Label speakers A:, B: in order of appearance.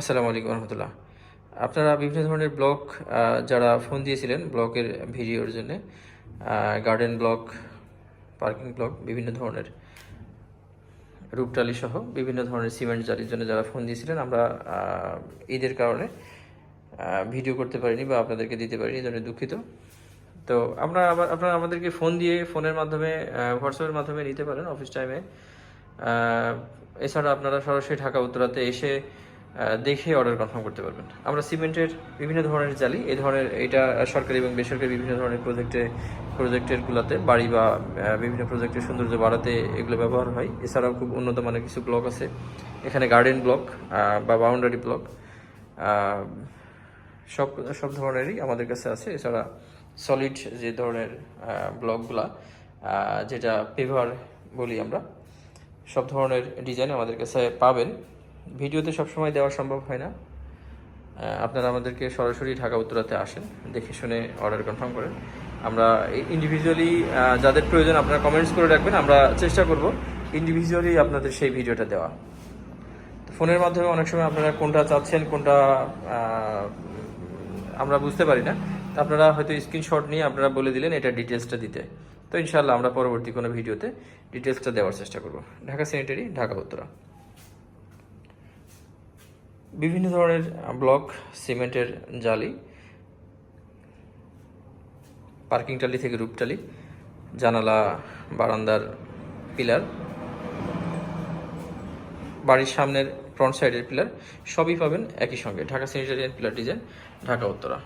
A: আসসালামু আলাইকুম রহমতুল্লাহ। আপনারা বিভিন্ন ধরনের আহ, যারা ফোন দিয়েছিলেন ব্লকের ভিডিওর জন্য গার্ডেন ব্লক পার্কিং ব্লক বিভিন্ন ধরনের রূপটালি সহ বিভিন্ন ধরনের সিমেন্ট জালির জন্য যারা ফোন দিয়েছিলেন আমরা ঈদের কারণে ভিডিও করতে পারিনি বা আপনাদেরকে দিতে পারিনি এই জন্য দুঃখিত। তো আমরা আবার আপনারা আমাদেরকে ফোন দিয়ে ফোনের মাধ্যমে হোয়াটসঅ্যাপের মাধ্যমে নিতে পারেন অফিস টাইমে এছাড়া আপনারা সরাসরি ঢাকা উত্তরাতে এসে দেখে অর্ডার কনফার্ম করতে পারবেন। আমরা সিমেন্টের বিভিন্ন ধরনের জালি, এই ধরনের এটা সরকারি এবং বেসরকারি বিভিন্ন ধরনের প্রজেক্টে প্রজেক্টের গুলাতে বাড়ি বা বিভিন্ন প্রজেক্টের সৌন্দর্য বাড়াতে এগুলো ব্যবহার হয়। এছাড়াও খুব উন্নত মানের কিছু ব্লক আছে। এখানে গার্ডেন ব্লক বা বাউন্ডারি ব্লক সব সব ধরনেরই আমাদের কাছে আছে। এছাড়া সলিড যে ধরনের ব্লকগুলা যেটা পেভার বলি আমরা, সব ধরনের ডিজাইন আমাদের কাছে পাবেন। ভিডিওতে সবসময় দেওয়া সম্ভব হয় না। আপনারা আমাদেরকে সরাসরি ঢাকা উত্তরাতে আসেন, দেখে শুনে অর্ডার কনফার্ম করেন। আমরা ইন্ডিভিজুয়ালি যাদের প্রয়োজন আপনারা কমেন্টস করে রাখবেন, আমরা চেষ্টা করব ইন্ডিভিজুয়ালি আপনাদের সেই ভিডিওটা দেওয়া। তো ফোনের মাধ্যমে অনেক সময় আপনারা কোনটা চাচ্ছেন, কোনটা আমরা বুঝতে পারি না। তো আপনারা হয়তো স্ক্রিনশট নিয়ে আপনারা বলে দিলেন, এটা ডিটেলসটা দিতে। তো ইনশাল্লাহ আমরা পরবর্তী কোনো ভিডিওতে ডিটেলসটা দেওয়ার চেষ্টা করব। ঢাকা স্যানিটারি ঢাকা উত্তরা। বিভিন্ন ধরনের ব্লক, সিমেন্টের জালি, পার্কিং টালি থেকে রূপটালি জানালা, বারান্দার পিলার, বাড়ির সামনের ফ্রন্ট সাইডের পিলার, সবই পাবেন একই সঙ্গে। Dhaka sanitary pillar design Dhaka Uttara